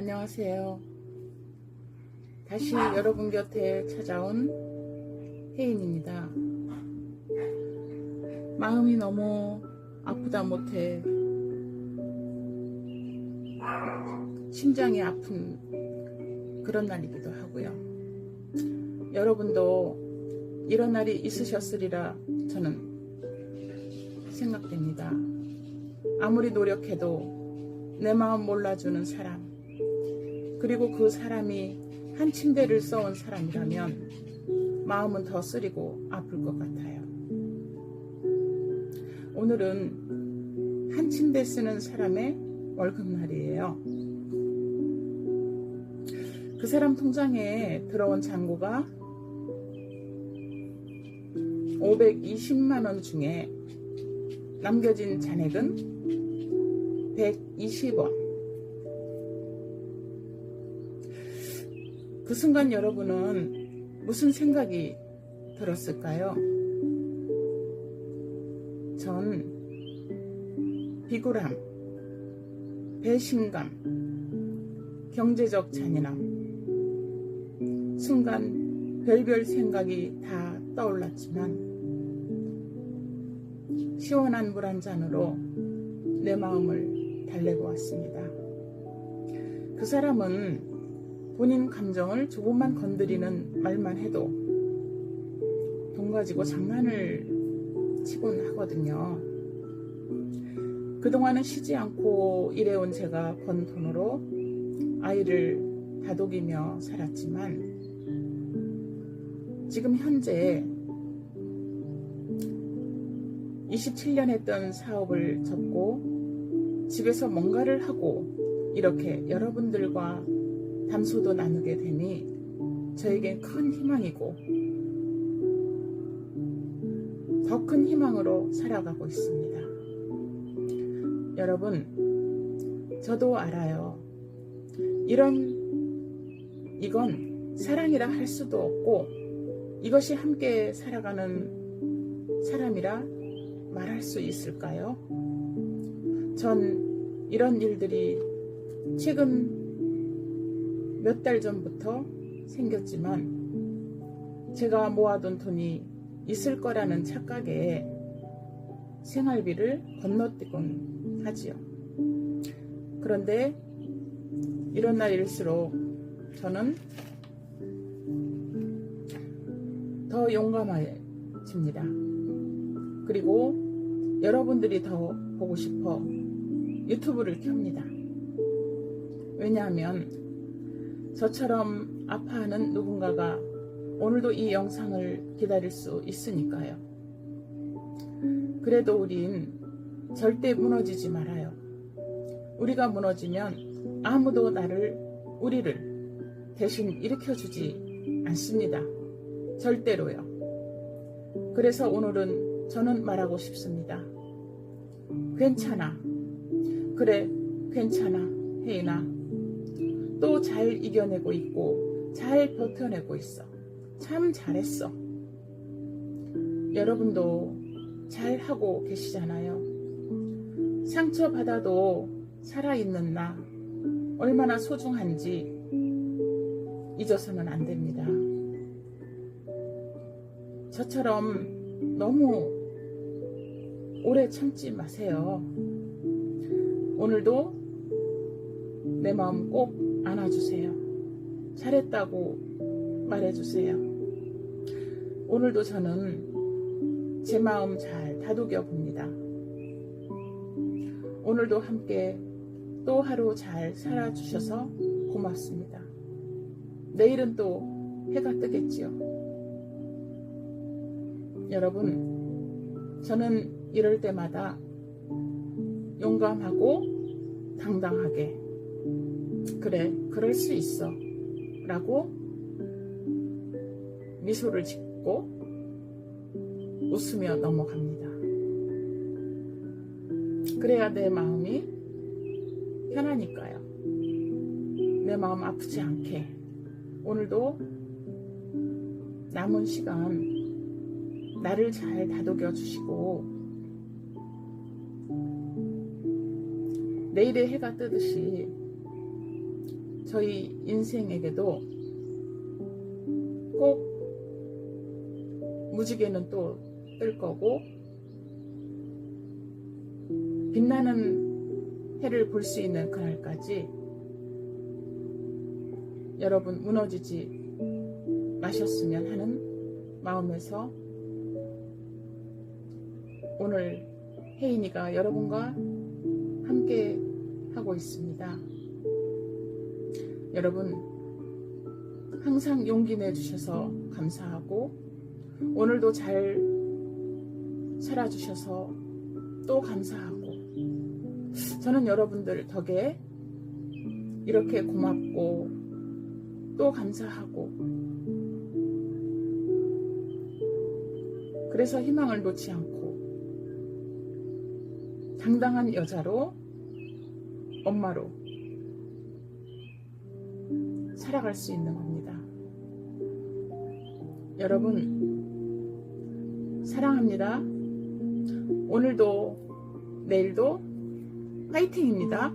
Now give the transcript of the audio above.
안녕하세요. 다시 여러분 곁에 찾아온 혜인입니다. 마음이 너무 아프다 못해 심장이 아픈 그런 날이기도 하고요. 여러분도 이런 날이 있으셨으리라 저는 생각됩니다. 아무리 노력해도 내 마음 몰라주는 사람, 그리고 그 사람이 한 침대를 써온 사람이라면 마음은 더 쓰리고 아플 것 같아요. 오늘은 한 침대 쓰는 사람의 월급날이에요. 그 사람 통장에 들어온 잔고가 520만원 중에 남겨진 잔액은 120원. 그 순간 여러분은 무슨 생각이 들었을까요? 전 비굴함, 배신감, 경제적 잔인함, 순간 별별 생각이 다 떠올랐지만 시원한 물 한 잔으로 내 마음을 달래고 왔습니다. 그 사람은 본인 감정을 조금만 건드리는 말만 해도 돈 가지고 장난을 치곤 하거든요. 그동안은 쉬지 않고 일해온 제가 번 돈으로 아이를 다독이며 살았지만 지금 현재 27년 했던 사업을 접고 집에서 뭔가를 하고 이렇게 여러분들과 담소도 나누게 되니 저에겐 큰 희망이고 더 큰 희망으로 살아가고 있습니다. 여러분, 저도 알아요. 이런, 이건 사랑이라 할 수도 없고 이것이 함께 살아가는 사람이라 말할 수 있을까요? 전 이런 일들이 최근 몇 달 전부터 생겼지만 제가 모아둔 돈이 있을 거라는 착각에 생활비를 건너뛰곤 하지요. 그런데 이런 날일수록 저는 더 용감해집니다. 그리고 여러분들이 더 보고 싶어 유튜브를 켭니다. 왜냐하면 저처럼 아파하는 누군가가 오늘도 이 영상을 기다릴 수 있으니까요. 그래도 우린 절대 무너지지 말아요. 우리가 무너지면 아무도 나를, 우리를 대신 일으켜주지 않습니다. 절대로요. 그래서 오늘은 저는 말하고 싶습니다. 괜찮아. 그래, 괜찮아. 혜인아. 또 잘 이겨내고 있고, 잘 버텨내고 있어. 참 잘했어. 여러분도 잘 하고 계시잖아요. 상처받아도 살아있는 나, 얼마나 소중한지 잊어서는 안 됩니다. 저처럼 너무 오래 참지 마세요. 오늘도 내 마음 꼭 안아주세요. 잘했다고 말해주세요. 오늘도 저는 제 마음 잘 다독여 봅니다. 오늘도 함께 또 하루 잘 살아주셔서 고맙습니다. 내일은 또 해가 뜨겠지요. 여러분, 저는 이럴 때마다 용감하고 당당하게, 그래, 그럴 수 있어. 라고 미소를 짓고 웃으며 넘어갑니다. 그래야 내 마음이 편하니까요. 내 마음 아프지 않게 오늘도 남은 시간 나를 잘 다독여 주시고 내일의 해가 뜨듯이 저희 인생에게도 꼭 무지개는 또 뜰 거고 빛나는 해를 볼 수 있는 그날까지 여러분 무너지지 마셨으면 하는 마음에서 오늘 혜인이가 여러분과 함께 하고 있습니다. 여러분 항상 용기 내주셔서 감사하고 오늘도 잘 살아주셔서 또 감사하고 저는 여러분들 덕에 이렇게 고맙고 또 감사하고 그래서 희망을 놓지 않고 당당한 여자로 엄마로 살아갈 수 있는 겁니다. 여러분 사랑합니다. 오늘도 내일도 파이팅입니다.